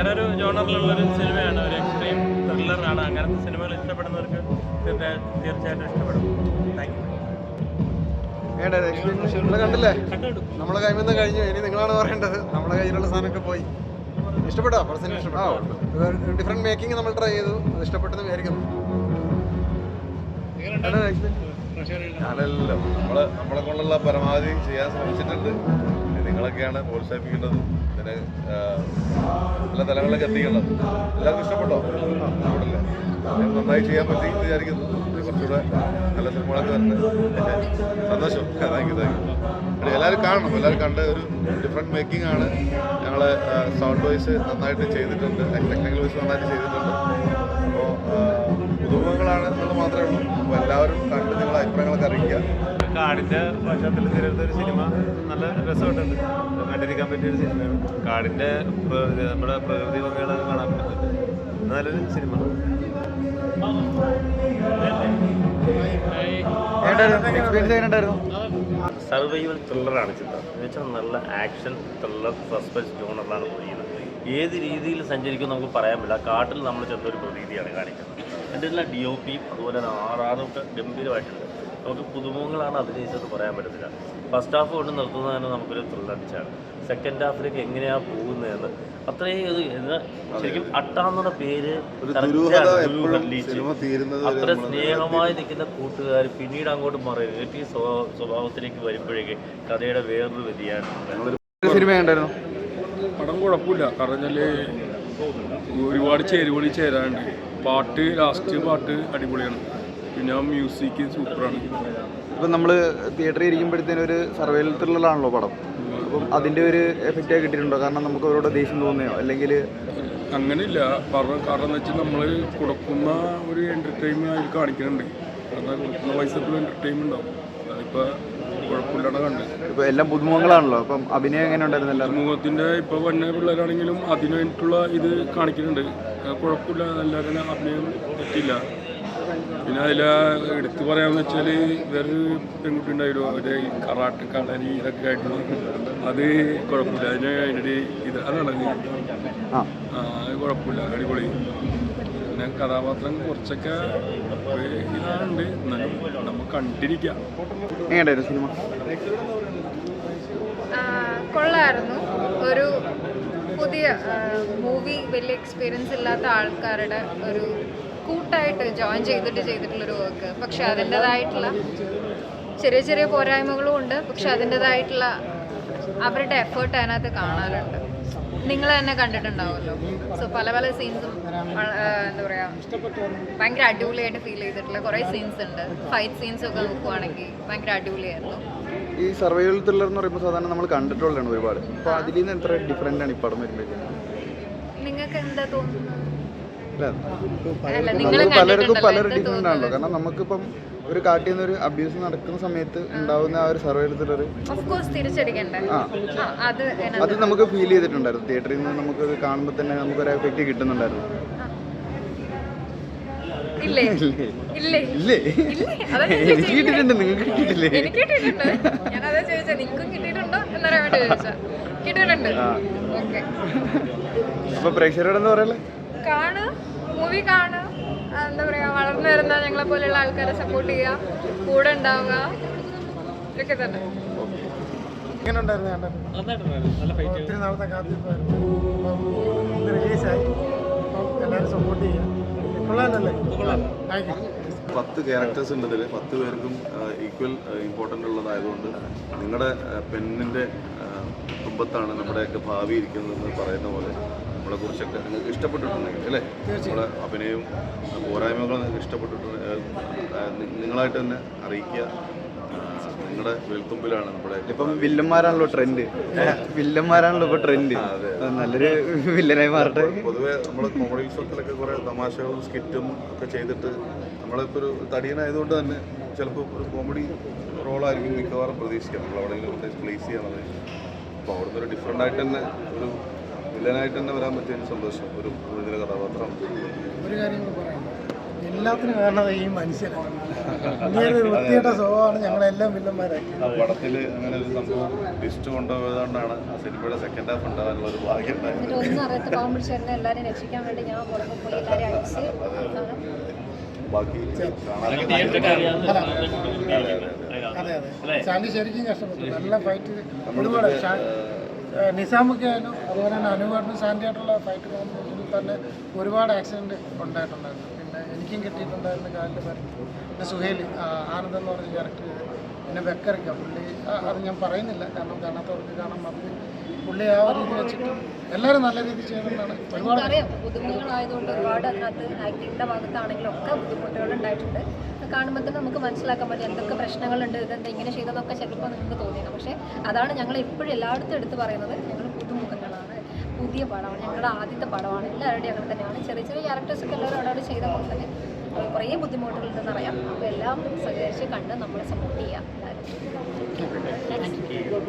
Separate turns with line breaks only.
വേറെ ഒരു ജോണറിലുള്ളൊരു സിനിമയാണ് ഒരു എക്സ്ട്രീം ത്രില്ലറാണ് അങ്ങനത്തെ സിനിമകൾ ഇഷ്ടപ്പെടുന്നവർക്ക് തീർച്ചയായിട്ടും ഇഷ്ടപ്പെടും. താങ്ക് യു
നിങ്ങൾ കണ്ടില്ലേ? നമ്മളെ കൈമിൽ നിന്ന് കഴിഞ്ഞു. ഇനി നിങ്ങളാണ് പറയേണ്ടത്. നമ്മളെ കയ്യിലുള്ള സാധനമൊക്കെ പോയി. ഇഷ്ടപ്പെട്ടോ? പടത്തിന് ഇഷ്ടപ്പെട്ടോ? ഡിഫറെന്റ് മേക്കിംഗ് നമ്മൾ ട്രൈ ചെയ്തു. അത് ഇഷ്ടപ്പെട്ടെന്ന് വിചാരിക്കുന്നു?
ഞാനല്ലോ നമ്മൾ നമ്മളെ കൊണ്ടുള്ള പരമാവധി ചെയ്യാൻ ശ്രമിച്ചിട്ടുണ്ട്. നിങ്ങളൊക്കെയാണ് പ്രോത്സാഹിപ്പിക്കേണ്ടത് പിന്നെ പല തലങ്ങളിലേക്ക് എത്തിക്കേണ്ടത്. എല്ലാവർക്കും ഇഷ്ടപ്പെട്ടോ? ഇഷ്ടപ്പെട്ടില്ലേ ഞാൻ നന്നായി ചെയ്യാൻ പറ്റി വിചാരിക്കുന്നു. കുറച്ചുകൂടെ നല്ല സിനിമകളൊക്കെ വരുന്നത്. സന്തോഷം. താങ്ക് യു താങ്ക് യു എല്ലാവരും കാണണം. എല്ലാവരും കണ്ട് ഒരു ഡിഫറെന്റ് മേക്കിംഗ് ആണ്. ഞങ്ങൾ സൗണ്ട് വോയിസ് നന്നായിട്ട് ചെയ്തിട്ടുണ്ട്. ടെക്നിക്കൽ വോയിസ് നന്നായിട്ട് ചെയ്തിട്ടുണ്ട്. അപ്പോൾ പുതുമുഖങ്ങളാണ് എന്നുള്ളത് മാത്രമേ ഉള്ളൂ. അപ്പോൾ എല്ലാവരും കണ്ട് നിങ്ങളുടെ അഭിപ്രായങ്ങളൊക്കെ അറിയിക്കുക.
കാടിന്റെ പശ്ചാത്തലത്തിൽ തിരഞ്ഞെടുത്ത ഒരു സിനിമ നല്ല രസമായിട്ടുണ്ട്. കണ്ടിരിക്കാൻ പറ്റിയ ഒരു സിനിമയാണ് കാടിന്റെ നമ്മുടെ പ്രകൃതി ഭംഗികളൊക്കെ കാണാൻ പറ്റും. നല്ലൊരു സിനിമ.
സർവൈവൽ ത്രില്ലറാണ് ചിത്രം. എന്ന് വെച്ചാൽ നല്ല ആക്ഷൻ ത്രില്ലർ സസ്പെൻസ് ജോണറിലാണ് പോയിരിക്കുന്നത്. ഏത് രീതിയിൽ സഞ്ചരിക്കും നമുക്ക് പറയാൻ പറ്റില്ല. കാട്ടിൽ നമ്മൾ ചെന്നൊരു പ്രതീതിയാണ് കാണിക്കുന്നത്. എന്റെ എല്ലാം ഡി ഒ പിയും അതുപോലെ തന്നെ ആർ ആറും ഒക്കെ ഗംഭീരമായിട്ടുണ്ട്. നമുക്ക് പുതുമുഖങ്ങളാണ് അഭിനയിച്ചത് പറയാൻ പറ്റത്തില്ല. ഫസ്റ്റ് ഹാഫ് കൊണ്ട് നിർത്തുന്നത് തന്നെ നമുക്കൊരു ത്രില്ലടിച്ചാണ് സെക്കൻഡ് ഹാഫിലേക്ക് എങ്ങനെയാണ് പോകുന്നതെന്ന് അത്രയും ഇത് ശരിക്കും അട്ടാന്നുള്ള പേര് അത്ര സ്നേഹമായി നിൽക്കുന്ന കൂട്ടുകാർ പിന്നീട് അങ്ങോട്ട് മാറി ഈ സ്വഭാവത്തിലേക്ക് വരുമ്പോഴേക്ക് കഥയുടെ വേറൊരു വ്യതിയാനം.
സിനിമ ഉണ്ടായിരുന്നു
പടം കുഴപ്പമില്ല. കാരണം വെച്ചാൽ ഒരുപാട് ചേരുവളി ചേരാനുണ്ട്. പാട്ട് ലാസ്റ്റ് പാട്ട് അടിപൊളിയാണ്. പിന്നെ ആ മ്യൂസിക് സൂപ്പറാണ്.
ഇപ്പം നമ്മൾ തിയേറ്ററിൽ ഇരിക്കുമ്പോഴത്തേനും ഒരു സർവൈവൽ ത്രില്ലറാണല്ലോ പടം. അപ്പം അതിന്റെ ഒരു എഫക്റ്റ് കിട്ടിയിട്ടുണ്ടോ? കാരണം നമുക്ക് അവരോട് ദേഷ്യം തോന്നിയോ അല്ലെങ്കിൽ
അങ്ങനെയില്ല. കാരണം കാരണം എന്ന് വെച്ചാൽ നമ്മൾ കൊടുക്കുന്ന ഒരു എന്റർടൈൻമെന്റ് അതിൽ കാണിക്കുന്നുണ്ട്. കാരണം കൊടുക്കുന്ന പൈസക്കുള്ള എന്റർടൈൻമെന്റ് ഉണ്ടാവും. അതിപ്പോൾ കുഴപ്പമില്ലാണ്ട് ഇപ്പൊ
ഇപ്പോൾ എല്ലാം പുതുമുഖങ്ങളാണല്ലോ. അപ്പം അഭിനയം എങ്ങനെ ഉണ്ടായിരുന്നു എല്ലാവരും
സമൂഹത്തിന്റെ ഇപ്പോൾ വന്ന പിള്ളേരാണെങ്കിലും അതിനായിട്ടുള്ള ഇത് കാണിക്കുന്നുണ്ട്. കുഴപ്പമില്ല. എല്ലാവരും അഭിനയം പറ്റില്ല പിന്നെ അതിൽ എടുത്തു പറയാന്ന് വെച്ചാൽ വേറൊരു പെൺകുട്ടി ഉണ്ടായിരുന്നു. അവരുടെ ഈ കറാട്ട് കളരി ഇതൊക്കെ ആയിട്ടുള്ള അത് കുഴപ്പമില്ല. അതിന് അതിന്റെ ഇത് അതാണ്
ആ.
അത് കുഴപ്പമില്ല. അടിപൊളി. പിന്നെ കഥാപാത്രം കുറച്ചൊക്കെ ഇതാണ്ട് എന്നാലും നമുക്ക് കണ്ടിരിക്കാം
സിനിമ?
കൊള്ളായിരുന്നു. ഒരു പുതിയ മൂവി വലിയ എക്സ്പീരിയൻസ് ഇല്ലാത്ത ആൾക്കാരുടെ ഒരു കൂട്ടായിട്ട് ജോയിൻ ചെയ്തിട്ട് ചെയ്തിട്ടുള്ളൊരു വർക്ക് പക്ഷെ അതിന്റെതായിട്ടുള്ള ചെറിയ ചെറിയ പോരായ്മകളും ഉണ്ട്. പക്ഷെ അതിന്റെതായിട്ടുള്ള അവരുടെ എഫേർട്ട് അതിനകത്ത് കാണാറുണ്ട്. നിങ്ങൾ തന്നെ കണ്ടിട്ടുണ്ടാവുമല്ലോ. സോ പല പല സീൻസും എന്താ പറയുക ഭയങ്കര അടിപൊളിയായിട്ട് ഫീൽ ചെയ്തിട്ടുള്ള കുറേ സീൻസ് ഉണ്ട്. ഫൈറ്റ് സീൻസ് ഒക്കെ നോക്കുവാണെങ്കിൽ ഭയങ്കര അടിപൊളിയായിരുന്നു.
ഈ സർവൈവൽ ത്രില്ലർ എന്ന് പറയുമ്പോൾ സാധാരണ നമ്മൾ കണ്ടിട്ടുള്ളതാണ് ഒരുപാട്. അപ്പോൾ അതിൽ നിന്ന് എത്ര ഡിഫറെന്റ് ആണ് ഈ പടം വരുമ്പോഴത്തേക്കും
നിങ്ങൾക്ക് എന്താ തോന്നുന്നത്?
പലർക്കും പല
ഡിഫറെന്റ്
ഡിഫറെന്റ് ആണല്ലോ കാരണം നമുക്കിപ്പം ഒരു കാട്ടിൽ നിന്ന് ഒരു അബ്യൂസ് നടക്കുന്ന സമയത്ത് ഉണ്ടാവുന്ന ആ ഒരു. ആ,
അത്
നമുക്ക് ഫീൽ ചെയ്തിട്ടുണ്ടായിരുന്നു. തിയേറ്ററിൽ നിന്ന് നമുക്ക് കാണുമ്പോൾ തന്നെ നമുക്ക് ഒരു എഫക്റ്റ് കിട്ടുന്നുണ്ടായിരുന്നു
ഇല്ലേ? ഇല്ലേ?
എനിക്ക് കിട്ടിയിട്ടുണ്ട് നിങ്ങൾക്ക് കിട്ടിയിട്ടില്ലേ?
എനിക്ക് കിട്ടിയിട്ടുണ്ട്. ഞാനതാ ചോദിച്ചത് നിങ്ങൾക്കും കിട്ടിയിട്ടുണ്ടോ എന്നറിയാൻ വേണ്ടി ചോദിച്ചാ കിട്ടിയിട്ടുണ്ട്. ഓക്കെ
അപ്പോൾ പ്രേക്ഷകരോട് എന്താ പറയല്ലേ
കാണുക മൂവി കാണുക എന്താ പറയാ വളർന്നു വരുന്ന ഞങ്ങളെ പോലെയുള്ള ആൾക്കാരെ സപ്പോർട്ട് ചെയ്യുക കൂടെ ഉണ്ടാവുക ഇതൊക്കെ തന്നെ.
ഒത്തിരി നാളത്തെ കാത്തിരിപ്പായിരുന്നു റിലീസായി എല്ലാവരും സപ്പോർട്ട് ചെയ്യുക. കൊള്ളാമല്ലേ താങ്ക് യു
പത്ത് ക്യാരക്ടേഴ്സ് ഉണ്ട് ഇതിൽ പത്ത് പേർക്കും ഈക്വൽ ഇമ്പോർട്ടന്റ് ഉള്ളതായതുകൊണ്ട് നിങ്ങളുടെ പെണ്ണിന്റെ കുടുംബത്താണ് നമ്മുടെയൊക്കെ ഭാവി ഇരിക്കുന്നതെന്ന് പറയുന്ന പോലെ നമ്മളെ കുറിച്ചൊക്കെ നിങ്ങൾക്ക് ഇഷ്ടപ്പെട്ടിട്ടുണ്ടെങ്കിൽ അല്ലേ? നമ്മളെ അഭിനയവും പോരായ്മകളും നിങ്ങൾക്ക് ഇഷ്ടപ്പെട്ടിട്ടുണ്ട് നിങ്ങളായിട്ട് തന്നെ അറിയിക്കുക. നിങ്ങളുടെ വെൽത്തുമ്പിലാണ് നമ്മുടെ
ഇപ്പം വില്ലന്മാരാണല്ലോ ട്രെൻഡ് വില്ലന്മാരാണല്ലോ ഇപ്പൊ ട്രെൻഡ് നല്ലൊരു വില്ലനായി മാറട്ടെ.
പൊതുവെ നമ്മൾ കോമഡി ഉത്സവത്തിലൊക്കെ കുറെ തമാശകളും സ്കിറ്റും ഒക്കെ ചെയ്തിട്ട് നമ്മളിപ്പോ ഒരു തടിയനായതുകൊണ്ട് തന്നെ ചിലപ്പോൾ ഒരു കോമഡി റോളായിരിക്കും മിക്കവാറും പ്രതീക്ഷിക്കാം നമ്മൾ എവിടെയെങ്കിലും പ്ലേസ് ചെയ്യണത് അപ്പോൾ അവിടുന്ന് ഒരു ഡിഫറെന്റ് ആയിട്ട് തന്നെ ഒരു വില്ലനായിട്ട് തന്നെ വരാൻ പറ്റിയ ഒരു സന്തോഷം. ഒരു ഇതിലെ കഥാപാത്രം.
ഒരു കാര്യം പറയാം. എല്ലാത്തിനും കാരണം ഈ മനുഷ്യനാണ് ഒരു വൃത്തികെട്ട സ്വഭാവമാണ് ഞങ്ങളെല്ലാം വില്ലന്മാരായി.
ആ പടത്തിൽ അങ്ങനെ ഒരു സംഭവം ലിസ്റ്റ് കൊണ്ടുപോയതുകൊണ്ടാണ് ആ സിനിമയുടെ സെക്കൻഡ് ഹാഫ് ഉണ്ടാകാനുള്ള ഒരു ഭാഗ്യം ഉണ്ടായത്.
എന്നിട്ട് ഒന്നും അറിയാത്ത പാവം പിടിച്ചേട്ടനെ എല്ലാവരെയും രക്ഷിക്കാൻ വേണ്ടി ഞാൻ പുറത്ത് പോയി എല്ലാവരെയും അടിച്ച്
ബാക്കി കാണാനൊക്കെ
അതെ അതെ ശാന്തി ശരിക്കും കഷ്ടപ്പെട്ടു. നല്ല ഫൈറ്റ് ഒരുപാട്. നിസാമൊക്കെ ആയാലും അതുപോലെ തന്നെ അനുപാടിനും സാൻഡിയായിട്ടുള്ള ഫൈറ്റ് കോമ്പിനേഷനിൽ തന്നെ ഒരുപാട് ആക്സിഡന്റ് ഉണ്ടായിട്ടുണ്ടായിരുന്നു. പിന്നെ എനിക്കും കിട്ടിയിട്ടുണ്ടായിരുന്നു കാലിന്റെ പരിക്ക് പിന്നെ സുഹേൽ ആനന്ദ് എന്ന് പറഞ്ഞ ക്യാരക്ടർ പിന്നെ വെക്കറിക്ക പുള്ളി അത് ഞാൻ പറയുന്നില്ല. കാരണം കാണാത്തവർക്ക് കാണാൻ മതി. പുള്ളി ആ ഒരു രീതി വെച്ചിട്ട് എല്ലാവരും നല്ല രീതിയിൽ ചെയ്യണമെന്നാണ് ഒരുപാട്
ബുദ്ധിമുട്ടുകളായതുകൊണ്ട് ഒരുപാട് അതിനകത്ത് ആക്ടിങ്ങിന്റെ ഭാഗത്താണെങ്കിലും ഒക്കെ ബുദ്ധിമുട്ടുകൾ ഉണ്ടായിട്ടുണ്ട്. കാണുമ്പോൾ തന്നെ നമുക്ക് മനസ്സിലാക്കാൻ പറ്റും എന്തൊക്കെ പ്രശ്നങ്ങളുണ്ട് ഇതെന്താ ഇങ്ങനെ ചെയ്തതൊക്കെ ചിലപ്പോൾ നിങ്ങൾക്ക് തോന്നിയത് പക്ഷേ അതാണ് ഞങ്ങൾ എപ്പോഴും എല്ലായിടത്തും എടുത്ത് പറയുന്നത്. ഞങ്ങൾ പുതുമുഖങ്ങളാണ് പുതിയ പടമാണ്. ഞങ്ങളുടെ ആദ്യത്തെ പടമാണ്. എല്ലാവരുടെയും അങ്ങനെ തന്നെയാണ്. ചെറിയ ചെറിയ ക്യാരക്ടേഴ്സൊക്കെ എല്ലാവരും അവിടെ ചെയ്ത പോലെ തന്നെ കുറേ ബുദ്ധിമുട്ടുകളുണ്ടെന്ന് അറിയാം. അപ്പോൾ എല്ലാം സഹകരിച്ച് കണ്ട് നമ്മളെ സപ്പോർട്ട് ചെയ്യുക എല്ലാവരും